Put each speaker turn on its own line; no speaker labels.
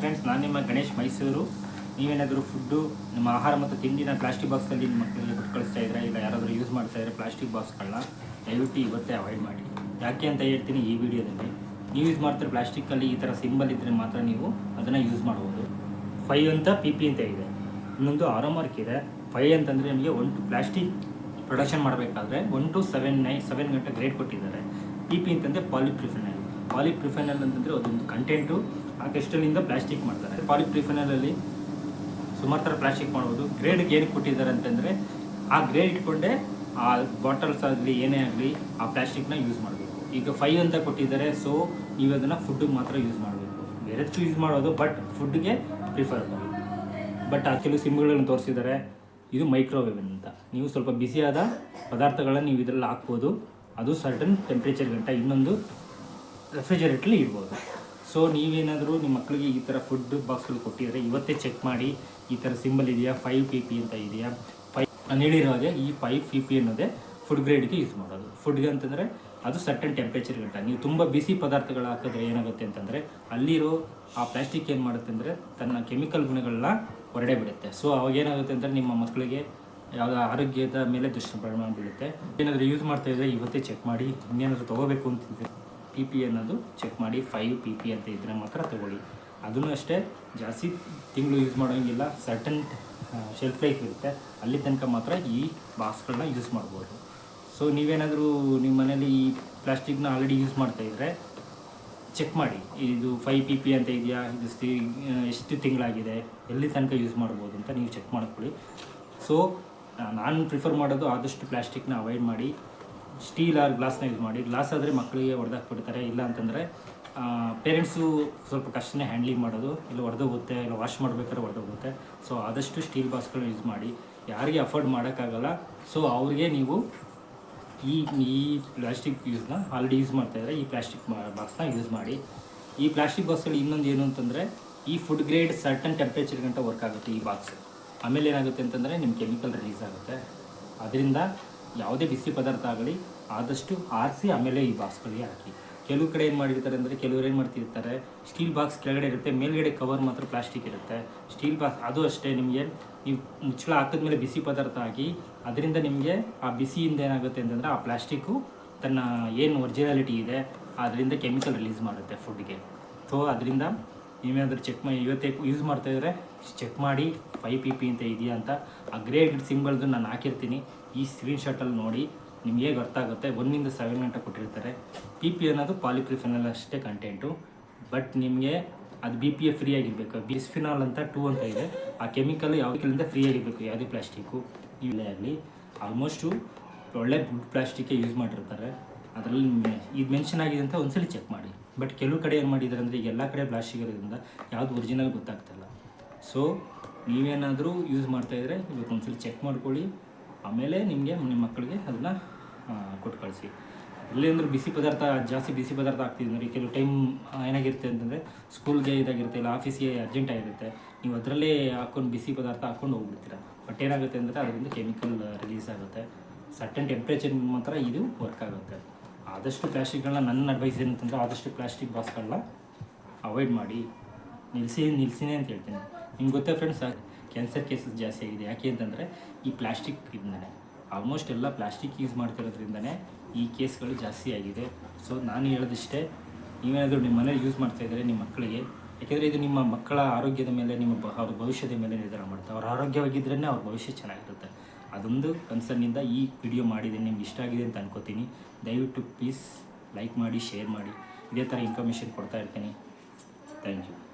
Friends ನಾನು ನಿಮ್ಮ ಗಣೇಶ್ ಮೈಸೂರು. ನೀವೇನಾದರೂ ಫುಡ್ಡು ನಿಮ್ಮ ಆಹಾರ ಮತ್ತು ತಿಂಡಿನ ಪ್ಲಾಸ್ಟಿಕ್ ಬಾಕ್ಸಲ್ಲಿ ನಿಮ್ಮ ಮಕ್ಕಳಿಗೆ ಕೊಟ್ಟು ಕಳಿಸ್ತಾ ಇದ್ರೆ? ಇಲ್ಲ ಯಾರಾದರೂ ಯೂಸ್ ಮಾಡ್ತಾ ಇದ್ರೆ ಪ್ಲಾಸ್ಟಿಕ್ ಬಾಕ್ಸ್ಗಳನ್ನ ದಯವಿಟ್ಟು ಇವತ್ತೇ ಅವಾಯ್ಡ್ ಮಾಡಿ. ಯಾಕೆ ಅಂತ ಹೇಳ್ತೀನಿ ಈ ವಿಡಿಯೋದಲ್ಲಿ. ನೀವು ಯೂಸ್ ಮಾಡ್ತಾರೆ ಪ್ಲಾಸ್ಟಿಕ್ಕಲ್ಲಿ ಈ ಥರ ಸಿಂಬಲ್ ಇದ್ದರೆ ಮಾತ್ರ ನೀವು ಅದನ್ನು ಯೂಸ್ ಮಾಡ್ಬೋದು. ಫೈ ಅಂತ ಪಿ ಪಿ ಅಂತ ಇದೆ. ಇನ್ನೊಂದು ಆರೋ ಮಾರ್ಕ್ ಇದೆ. ಫೈ ಅಂತಂದರೆ ನಿಮಗೆ ಒನ್ ಟು ಪ್ಲಾಸ್ಟಿಕ್ ಪ್ರೊಡಕ್ಷನ್ ಮಾಡಬೇಕಾದ್ರೆ one two seven nine seven ಗಂಟೆ ಗ್ರೇಡ್ ಕೊಟ್ಟಿದ್ದಾರೆ. ಪಿ ಪಿ ಅಂತಂದರೆ ಪಾಲಿಪ್ರಿಫೆನಲ್ ಪಾಲಿಪ್ರಿಫೆನಲ್ ಅಂತಂದರೆ ಅದೊಂದು ಕಂಟೆಂಟು ಆ ಕ್ರಿಸ್ಟಲಿಂದ ಪ್ಲಾಸ್ಟಿಕ್ ಮಾಡ್ತಾರೆ. ಪಾಲಿಪ್ರಿಫಿನಲಲ್ಲಿ ಸುಮಾರು ಥರ ಪ್ಲಾಸ್ಟಿಕ್ ಮಾಡ್ಬೋದು. ಗ್ರೇಡ್ಗೆ ಏನು ಕೊಟ್ಟಿದ್ದಾರೆ ಅಂತಂದರೆ, ಆ ಗ್ರೇಡ್ ಇಟ್ಕೊಂಡೇ ಆ ಬಾಟಲ್ಸ್ ಆಗಲಿ, ಏನೇ ಆಗಲಿ, ಆ ಪ್ಲಾಸ್ಟಿಕ್ನ ಯೂಸ್ ಮಾಡಬೇಕು ಈಗ ಫೈವ್ ಅಂತ ಕೊಟ್ಟಿದ್ದಾರೆ ಸೊ ನೀವು ಅದನ್ನು ಫುಡ್ಡಿಗೆ ಮಾತ್ರ ಯೂಸ್ ಮಾಡಬೇಕು. ಬೇರೆದಕ್ಕೂ ಯೂಸ್ ಮಾಡೋದು ಬಟ್ ಫುಡ್ಗೆ ಪ್ರಿಫರ್ ಬಟ್ ಆ ಕೆಲವು ಸಿಮ್ಗಳನ್ನು ತೋರಿಸಿದ್ದಾರೆ, ಇದು ಮೈಕ್ರೋವೇವ್ ಅಂತ. ನೀವು ಸ್ವಲ್ಪ ಬಿಸಿಯಾದ ಪದಾರ್ಥಗಳನ್ನು ನೀವು ಇದರಲ್ಲಿ ಹಾಕ್ಬೋದು. ಅದು ಸರ್ಟನ್ ಟೆಂಪ್ರೇಚರ್ ಗಂಟ ಇನ್ನೊಂದು ರೆಫ್ರಿಜರೇಟ್ರಲ್ಲಿ ಇಡ್ಬೋದು. ಸೊ ನೀವೇನಾದರೂ ನಿಮ್ಮ ಮಕ್ಕಳಿಗೆ ಈ ಥರ ಫುಡ್ ಬಾಕ್ಸ್ಗಳು ಕೊಟ್ಟಿದ್ರೆ ಇವತ್ತೇ ಚೆಕ್ ಮಾಡಿ ಈ ಥರ ಸಿಂಬಲ್ ಇದೆಯಾ? ಫೈವ್ ಪಿ ಪಿ ಅಂತ ಇದೆಯಾ? ಫೈ ನಾನು ಹೇಳಿರೋ ಹಾಗೆ ಈ ಫೈವ್ ಪಿ ಪಿ ಅನ್ನೋದೇ ಫುಡ್ ಗ್ರೇಡ್ಗೆ ಯೂಸ್ ಮಾಡೋದು. ಫುಡ್ಗೆ ಅಂತಂದರೆ ಅದು ಸರ್ಟನ್ ಟೆಂಪ್ರೇಚರ್ ಗಂಟ. ನೀವು ತುಂಬ ಬಿಸಿ ಪದಾರ್ಥಗಳು ಹಾಕಿದ್ರೆ ಏನಾಗುತ್ತೆ ಅಂತಂದರೆ ಅಲ್ಲಿರೋ ಆ ಪ್ಲಾಸ್ಟಿಕ್ ಏನು ಮಾಡುತ್ತೆ ಅಂದರೆ ತನ್ನ ಕೆಮಿಕಲ್ ಗುಣಗಳನ್ನ ಹೊರಡೆ ಬಿಡುತ್ತೆ. ಸೊ ಅವಾಗ ಏನಾಗುತ್ತೆ ಅಂದರೆ ನಿಮ್ಮ ಮಕ್ಕಳಿಗೆ ಯಾವುದೋ ಆರೋಗ್ಯದ ಮೇಲೆ ದುಷ್ಪರಿಣಾಮ ಬೀಳುತ್ತೆ. ಏನಾದರೂ ಯೂಸ್ ಮಾಡ್ತಾ ಇದ್ದರೆ ಇವತ್ತೇ ಚೆಕ್ ಮಾಡಿ ಇನ್ನೇನಾದರೂ ತೊಗೋಬೇಕು ಅಂತಿದ್ರೆ ಪಿ ಪಿ ಅನ್ನೋದು ಚೆಕ್ ಮಾಡಿ ಫೈವ್ ಪಿ ಪಿ ಅಂತ ಇದ್ದರೆ ಮಾತ್ರ ತೊಗೊಳ್ಳಿ. ಅದನ್ನು ಅಷ್ಟೇ ಜಾಸ್ತಿ ತಿಂಗಳು ಯೂಸ್ ಮಾಡೋಂಗಿಲ್ಲ ಸರ್ಟನ್ ಶೆಲ್ಫ್ ಲೈಫ್ ಇರುತ್ತೆ. ಅಲ್ಲಿ ತನಕ ಮಾತ್ರ ಈ ಬಾಕ್ಸ್ಗಳನ್ನ ಯೂಸ್ ಮಾಡ್ಬೋದು. ಸೊ ನೀವೇನಾದರೂ ನಿಮ್ಮ ಮನೇಲಿ ಈ ಪ್ಲಾಸ್ಟಿಕ್ನ ಆಲ್ರೆಡಿ ಯೂಸ್ ಮಾಡ್ತಾಯಿದ್ರೆ ಚೆಕ್ ಮಾಡಿ. ಇದು ಫೈವ್ ಪಿ ಪಿ ಅಂತ ಇದೆಯಾ? ಇದು ಎಷ್ಟು ತಿಂಗಳಾಗಿದೆ? ಎಲ್ಲಿ ತನಕ ಯೂಸ್ ಮಾಡ್ಬೋದು ಅಂತ ನೀವು ಚೆಕ್ ಮಾಡ್ಕೊಳ್ಳಿ. ಸೊ ನಾನು ಪ್ರಿಫರ್ ಮಾಡೋದು ಆದಷ್ಟು ಪ್ಲಾಸ್ಟಿಕ್ನ ಅವಾಯ್ಡ್ ಮಾಡಿ. ಸ್ಟೀಲ್ ಆರ್ ಗ್ಲಾಸ್ನ ಯೂಸ್ ಮಾಡಿ. ಗ್ಲಾಸ್ ಆದರೆ ಮಕ್ಕಳಿಗೆ ಹೊಡೆದಾಕ್ಬಿಡ್ತಾರೆ ಇಲ್ಲ ಅಂತಂದರೆ ಪೇರೆಂಟ್ಸು ಸ್ವಲ್ಪ ಕಷ್ಟನೇ ಹ್ಯಾಂಡ್ಲಿಂಗ್ ಮಾಡೋದು. ಇಲ್ಲ ಹೊಡೆದೋಗುತ್ತೆ ಇಲ್ಲ ವಾಶ್ ಮಾಡಬೇಕಾದ್ರೆ ಹೊಡೆದೋಗುತ್ತೆ ಸೊ, ಆದಷ್ಟು ಸ್ಟೀಲ್ ಬಾಕ್ಸ್ಗಳನ್ನ ಯೂಸ್ ಮಾಡಿ. ಯಾರಿಗೆ ಅಫೋರ್ಡ್ ಮಾಡೋಕ್ಕಾಗಲ್ಲ. ಸೊ, ಅವ್ರಿಗೆ ನೀವು ಈ ಈ ಪ್ಲಾಸ್ಟಿಕ್ ಯೂಸ್ನ ಆಲ್ರೆಡಿ ಯೂಸ್ ಮಾಡ್ತಾಯಿದ್ರೆ ಈ ಪ್ಲಾಸ್ಟಿಕ್ ಬಾಕ್ಸ್ನ ಯೂಸ್ ಮಾಡಿ. ಈ ಪ್ಲಾಸ್ಟಿಕ್ ಬಾಕ್ಸಲ್ಲಿ ಇನ್ನೊಂದು ಏನು ಅಂತಂದರೆ, ಈ ಫುಡ್ ಗ್ರೇಡ್ ಸರ್ಟನ್ ಟೆಂಪ್ರೇಚರ್ ಗಂಟ ವರ್ಕ್ ಆಗುತ್ತೆ ಈ ಬಾಕ್ಸ್ ಆಮೇಲೆ ಏನಾಗುತ್ತೆ ಅಂತಂದರೆ ನಿಮ್ಮ ಕೆಮಿಕಲ್ ರಿಲೀಸ್ ಆಗುತ್ತೆ. ಅದರಿಂದ ಯಾವುದೇ ಬಿಸಿ ಪದಾರ್ಥ ಆಗಲಿ ಆದಷ್ಟು ಆರಿಸಿ ಆಮೇಲೆ ಈ ಬಾಕ್ಸ್ಗಳಿಗೆ ಹಾಕಿ. ಕೆಲವು ಕಡೆ ಏನು ಮಾಡಿರ್ತಾರೆ ಅಂದರೆ ಕೆಲವರು ಏನು ಮಾಡ್ತಿರ್ತಾರೆ, ಸ್ಟೀಲ್ ಬಾಕ್ಸ್ ಕೆಳಗಡೆ ಇರುತ್ತೆ, ಮೇಲ್ಗಡೆ ಕವರ್ ಮಾತ್ರ ಪ್ಲಾಸ್ಟಿಕ್ ಇರುತ್ತೆ. ಸ್ಟೀಲ್ ಬಾಕ್ಸ್ ಅದು ಅಷ್ಟೇ ನಿಮಗೆ, ನೀವು ಮುಚ್ಚಳ ಹಾಕಿದ್ಮೇಲೆ ಬಿಸಿ ಪದಾರ್ಥ ಹಾಕಿ, ಅದರಿಂದ ನಿಮಗೆ ಆ ಬಿಸಿಯಿಂದ ಏನಾಗುತ್ತೆ ಅಂತಂದರೆ ಆ ಪ್ಲಾಸ್ಟಿಕ್ಕು ತನ್ನ ಏನು ಒರಿಜಿನಾಲಿಟಿ ಇದೆ, ಅದರಿಂದ ಕೆಮಿಕಲ್ ರಿಲೀಸ್ ಮಾಡುತ್ತೆ ಫುಡ್ಗೆ. ಸೊ ಅದರಿಂದ ನೀವೇನಾದರೂ ಚೆಕ್ ಮಾಡಿ ಇವತ್ತೇ ಯೂಸ್ ಮಾಡ್ತಾ ಇದ್ದರೆ ಚೆಕ್ ಮಾಡಿ, ಫೈವ್ ಪಿ ಪಿ ಅಂತ ಇದೆಯಾ ಅಂತ, ಆ ಗ್ರೇಡ್ ಸಿಂಬಲ್ದು ನಾನು ಹಾಕಿರ್ತೀನಿ. ಈ ಸ್ಕ್ರೀನ್ ಶಾಟಲ್ಲಿ ನೋಡಿ ನಿಮ್ಗೆ ಹೇಗೆ ಅರ್ಥ ಆಗುತ್ತೆ? ಒಂದಿಂದ ಸೆವೆನ್ ಗಂಟೆ ಕೊಟ್ಟಿರ್ತಾರೆ. ಪಿ ಪಿ ಅನ್ನೋದು ಪಾಲಿಪ್ರಿಫೆನಲ್ ಅಷ್ಟೇ ಕಂಟೆಂಟು ಬಟ್ ನಿಮಗೆ ಅದು ಬಿ ಪಿ ಎ ಫ್ರೀ ಆಗಿರಬೇಕು. ಬಿಸ್ಫಿನಾಲ್ ಅಂತ ಟೂ ಅಂತ ಇದೆ. ಆ ಕೆಮಿಕಲ್ ಯಾವುದಕ್ಕಿಂದ ಫ್ರೀ ಆಗಿರಬೇಕು. ಯಾವುದೇ ಪ್ಲಾಸ್ಟಿಕ್ಕು ಇಲ್ಲೇ ಆಗಲಿ. ಆಲ್ಮೋಸ್ಟು ಒಳ್ಳೆ ಗುಡ್ ಪ್ಲಾಸ್ಟಿಕ್ಕೇ ಯೂಸ್ ಮಾಡಿರ್ತಾರೆ. ಅದರಲ್ಲಿ ಇದು ಮೆನ್ಷನ್ ಆಗಿದೆ ಅಂತ ಒಂದ್ಸಲಿ ಚೆಕ್ ಮಾಡಿ. ಬಟ್ ಕೆಲವು ಕಡೆ ಏನು ಮಾಡಿದ್ದಾರೆ ಅಂದರೆ ಎಲ್ಲ ಕಡೆ ಪ್ಲಾಸ್ಟಿಕ್ ಇರೋದ್ರಿಂದ ಯಾವುದು ಒರಿಜಿನಲ್ ಗೊತ್ತಾಗ್ತಿಲ್ಲ ಸೊ ನೀವೇನಾದರೂ ಯೂಸ್ ಮಾಡ್ತಾಯಿದ್ರೆ ಇವತ್ತು ಒಂದ್ಸಲಿ ಚೆಕ್ ಮಾಡ್ಕೊಳ್ಳಿ. ಆಮೇಲೆ ನಿಮಗೆ ನಿಮ್ಮ ಮಕ್ಕಳಿಗೆ ಅದನ್ನು ಕೊಟ್ಟು ಕಳಿಸಿ. ಇಲ್ಲಿ ಅಂದ್ರೆ ಬಿಸಿ ಪದಾರ್ಥ, ಜಾಸ್ತಿ ಬಿಸಿ ಪದಾರ್ಥ ನೋಡಿ ಕೆಲವು ಟೈಮ್ ಏನಾಗಿರುತ್ತೆ ಅಂತಂದರೆ ಸ್ಕೂಲ್ಗೆ ಇದಾಗಿರುತ್ತೆ ಇಲ್ಲ ಆಫೀಸ್ಗೆ ಅರ್ಜೆಂಟ್ ಆಗಿರುತ್ತೆ, ನೀವು ಅದರಲ್ಲೇ ಹಾಕೊಂಡು ಬಿಸಿ ಪದಾರ್ಥ ಹಾಕ್ಕೊಂಡು ಹೋಗ್ಬಿಡ್ತೀರ. ಬಟ್ ಏನಾಗುತ್ತೆ ಅಂದರೆ ಅದರಿಂದ ಕೆಮಿಕಲ್ ರಿಲೀಸ್ ಆಗುತ್ತೆ. ಸರ್ಟನ್ ಟೆಂಪ್ರೇಚರ್ ಮಾತ್ರ ಇದು ವರ್ಕ್ ಆಗುತ್ತೆ. ಆದಷ್ಟು ಪ್ಲಾಸ್ಟಿಕ್ಗಳನ್ನ ನನ್ನ ಅಡ್ವೈಸ್ ಏನಂತಂದ್ರೆ ಆದಷ್ಟು ಪ್ಲಾಸ್ಟಿಕ್ ಬಾಕ್ಸ್ಗಳನ್ನ ಅವಾಯ್ಡ್ ಮಾಡಿ. ನಿಲ್ಲಿಸಿ ನಿಲ್ಲಿಸಿನೇ ಅಂತ ಹೇಳ್ತೀನಿ. ನಿಮ್ಗೆ ಗೊತ್ತೇ ಫ್ರೆಂಡ್ಸ್ ಕ್ಯಾನ್ಸರ್ ಕೇಸಸ್ ಜಾಸ್ತಿ ಆಗಿದೆ. ಯಾಕೆ ಅಂತಂದರೆ ಈ ಪ್ಲಾಸ್ಟಿಕ್ ಇಂದನೇ ಆಲ್ಮೋಸ್ಟ್ ಎಲ್ಲ ಪ್ಲಾಸ್ಟಿಕ್ ಯೂಸ್ ಮಾಡ್ತಿರೋದ್ರಿಂದನೇ ಈ ಕೇಸ್ಗಳು ಜಾಸ್ತಿ ಆಗಿದೆ. ಸೊ ನಾನು ಹೇಳೋದಿಷ್ಟೇ, ನೀವೇನಾದರೂ ನಿಮ್ಮ ಮನೇಲಿ ಯೂಸ್ ಮಾಡ್ತಾ ಇದ್ದರೆ ನಿಮ್ಮ ಮಕ್ಕಳಿಗೆ, ಯಾಕೆಂದರೆ ಇದು ನಿಮ್ಮ ಮಕ್ಕಳ ಆರೋಗ್ಯದ ಮೇಲೆ, ನಿಮ್ಮ ಬ ಅವ್ರ ಭವಿಷ್ಯದ ಮೇಲೆ ನಿರ್ಧಾರ ಮಾಡುತ್ತೆ. ಅವ್ರ ಆರೋಗ್ಯವಾಗಿದ್ದರೆ ಅವ್ರ ಭವಿಷ್ಯ ಚೆನ್ನಾಗಿರುತ್ತೆ. ಅದೊಂದು ಕನ್ಸರ್ನಿಂದ ಈ ವಿಡಿಯೋ ಮಾಡಿದ್ದೀನಿ. ನಿಮ್ಗೆ ಇಷ್ಟ ಆಗಿದೆ ಅಂತ ಅನ್ಕೋತೀನಿ. ದಯವಿಟ್ಟು ಪ್ಲೀಸ್ ಲೈಕ್ ಮಾಡಿ, ಶೇರ್ ಮಾಡಿ. ಇದೇ ಥರ ಇನ್ಫಾರ್ಮೇಷನ್ ಕೊಡ್ತಾ ಇರ್ತೀನಿ. Thank you.